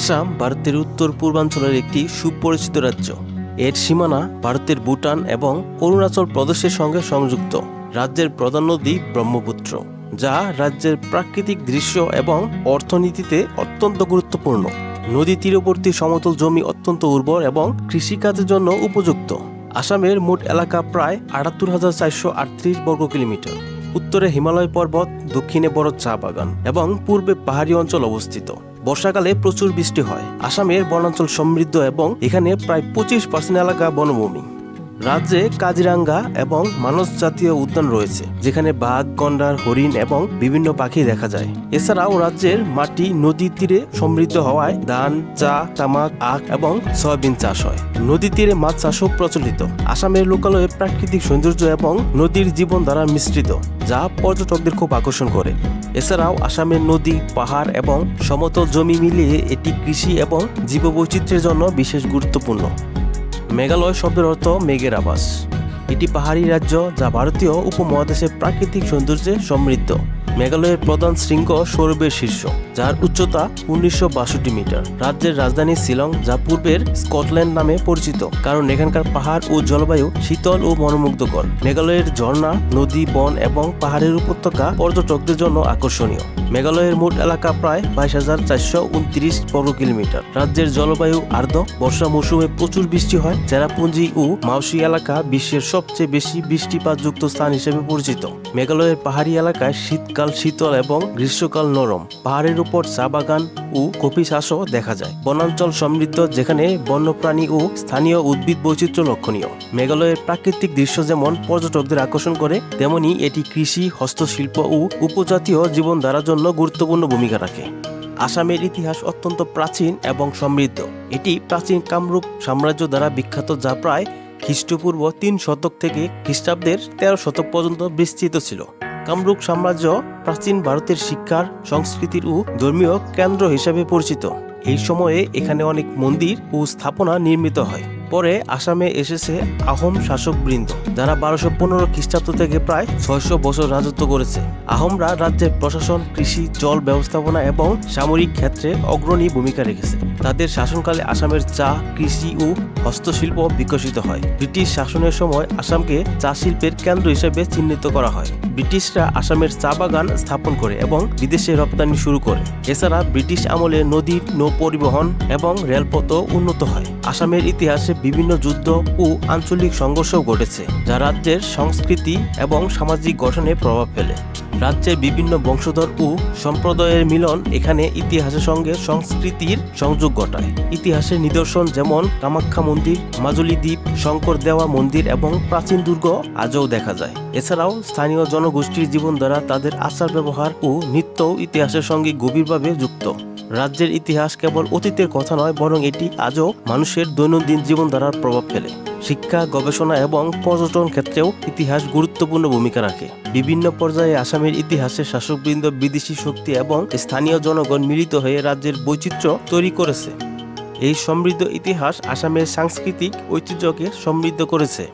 আসাম ভারতের উত্তর পূর্বাঞ্চলের একটি সুপরিচিত রাজ্য। এর সীমানা ভারতের ভুটান এবং অরুণাচল প্রদেশের সঙ্গে সংযুক্ত। রাজ্যের প্রধান নদী ব্রহ্মপুত্র, যা রাজ্যের প্রাকৃতিক দৃশ্য এবং অর্থনীতিতে অত্যন্ত গুরুত্বপূর্ণ। নদী তীরবর্তী সমতল জমি অত্যন্ত উর্বর এবং কৃষিকাজের জন্য উপযুক্ত। আসামের মোট এলাকা প্রায় আটাত্তর হাজার চারশো আটত্রিশ বর্গ কিলোমিটার। উত্তরে হিমালয় পর্বত, দক্ষিণে বড় চা বাগান এবং পূর্বে পাহাড়ি অঞ্চল অবস্থিত। বর্ষাকালে প্রচুর বৃষ্টি হয়। আসামের বনাঞ্চল সমৃদ্ধ এবং এখানে প্রায় পঁচিশ পার্সেন্ট এলাকা বনভূমি। রাজ্যে কাজিরাঙ্গা এবং মানস জাতীয় উদ্যান রয়েছে, যেখানে বাঘ, গন্ডার, হরিণ এবং বিভিন্ন পাখি দেখা যায়। এছাড়াও রাজ্যের মাটি নদীর তীরে সমৃদ্ধ হওয়ায় ধান, চা, তামাক, আখ এবং সয়াবিন চাষ হয়। নদীর তীরে মাছ চাষও প্রচলিত। আসামের লোকালয়ে প্রাকৃতিক সৌন্দর্য এবং নদীর জীবন দ্বারা মিশ্রিত, যা পর্যটকদের খুব আকর্ষণ করে। এছাড়াও আসামের নদী, পাহাড় এবং সমতল জমি মিলিয়ে এটি কৃষি এবং জীববৈচিত্র্যের জন্য বিশেষ গুরুত্বপূর্ণ। মেঘালয় শব্দের অর্থ মেঘের আবাস। এটি পাহাড়ি রাজ্য যা ভারতীয় উপমহাদেশের প্রাকৃতিক সৌন্দর্যে সমৃদ্ধ। মেঘালয়ের প্রধান শৃঙ্গ সৌরভের শীর্ষ, যার উচ্চতা উনিশশো বাষট্টি মিটার। রাজ্যের রাজধানী শিলং, যা পূর্বের স্কটল্যান্ড নামে পরিচিত, কারণ এখানকার পাহাড় ও জলবায়ু শীতল ও মনোমুগ্ধকর। মেঘালয়ের ঝর্ণা, নদী, বন এবং পাহাড়ের উপত্যকা পর্যটকদের জন্য আকর্ষণীয়। মেঘালয়ের মোট এলাকা প্রায় বাইশ হাজার চারশো উনত্রিশ বর্গ কিলোমিটার রাজ্যের জলবায়ু আর্দ্র, বর্ষা মৌসুমে প্রচুর বৃষ্টি হয়, চেরাপুঞ্জি ও মাউসি এলাকা বিশ্বের সবচেয়ে বেশি বৃষ্টিপাতযুক্ত স্থান হিসেবে পরিচিত। মেঘালয়ের পাহাড়ি এলাকায় শীতকাল শীতল এবং গ্রীষ্মকাল নরম। পাহাড়ের উপর চা বাগান ও কফি চাষও দেখা যায়। বনাঞ্চল সমৃদ্ধ, যেখানে বন্যপ্রাণী ও স্থানীয় উদ্ভিদ বৈচিত্র্য লক্ষণীয়। মেঘালয়ের প্রাকৃতিক দৃশ্য যেমন পর্যটকদের আকর্ষণ করে, তেমনি এটি কৃষি, হস্তশিল্প ও উপজাতীয় জীবনধারার জন্য গুরুত্বপূর্ণ ভূমিকা রাখে। আসামের ইতিহাস অত্যন্ত প্রাচীন এবং সমৃদ্ধ। এটি প্রাচীন কামরূপ সাম্রাজ্য দ্বারা বিখ্যাত, যা প্রায় খ্রিস্টপূর্ব তিন শতক থেকে খ্রিস্টাব্দের তেরো শতক পর্যন্ত বিস্তৃত ছিল। কামরূপ সাম্রাজ্য প্রাচীন ভারতের শিক্ষার, সংস্কৃতির ও ধর্মীয় কেন্দ্র হিসাবে পরিচিত। এই সময়ে এখানে অনেক মন্দির ও স্থাপনা নির্মিত হয়। পরে আসামে এসেছে আহোম শাসকবৃন্দ, যারা বারোশো পনেরো খ্রিস্টাব্দ থেকে প্রায় ছয়শো বছর রাজত্ব করেছে। আহোমরা রাজ্যের প্রশাসন, কৃষি, জল ব্যবস্থাপনা এবং সামরিক ক্ষেত্রে অগ্রণী ভূমিকা রেখেছে। তাদের শাসনকালে আসামের চা, কৃষি ও হস্তশিল্প বিকশিত হয়। ব্রিটিশ শাসনের সময় আসামকে চা শিল্পের কেন্দ্র হিসেবে চিহ্নিত করা হয়। ব্রিটিশরা আসামের চা বাগান স্থাপন করে এবং বিদেশে রপ্তানি শুরু করে। এছাড়া ব্রিটিশ আমলে নদীর নৌ পরিবহন এবং রেলপথও উন্নত হয়। আসামের ইতিহাসে বিভিন্ন যুদ্ধ ও আঞ্চলিক সংঘর্ষও ঘটেছে, যা রাজ্যের সংস্কৃতি এবং সামাজিক গঠনে প্রভাব ফেলে। রাজ্যের বিভিন্ন বংশধর ও সম্প্রদায়ের মিলন এখানে ইতিহাসের সঙ্গে সংস্কৃতির সংযোগ ঘটায়। ইতিহাসের নিদর্শন যেমন কামাখ্যা মন্দির, মাজুলি দ্বীপ, শঙ্কর দেওয়া মন্দির এবং প্রাচীন দুর্গ আজও দেখা যায়। এছাড়াও স্থানীয় জনগোষ্ঠীর জীবন দ্বারা তাদের আচার ব্যবহার ও নৃত্যও ইতিহাসের সঙ্গে গভীরভাবে যুক্ত। রাজ্যের ইতিহাস কেবল অতীতের কথা নয়, বরং এটি আজও মানুষের দৈনন্দিন জীবনধারার প্রভাব ফেলে। শিক্ষা, গবেষণা এবং পর্যটন ক্ষেত্রেও ইতিহাস গুরুত্বপূর্ণ ভূমিকা রাখে। বিভিন্ন পর্যায়ে আসামের ইতিহাসে শাসকবৃন্দ, বিদেশি শক্তি এবং স্থানীয় জনগণ মিলিত হয়ে রাজ্যের বৈচিত্র্য তৈরি করেছে। এই সমৃদ্ধ ইতিহাস আসামের সাংস্কৃতিক ঐতিহ্যকে সমৃদ্ধ করেছে।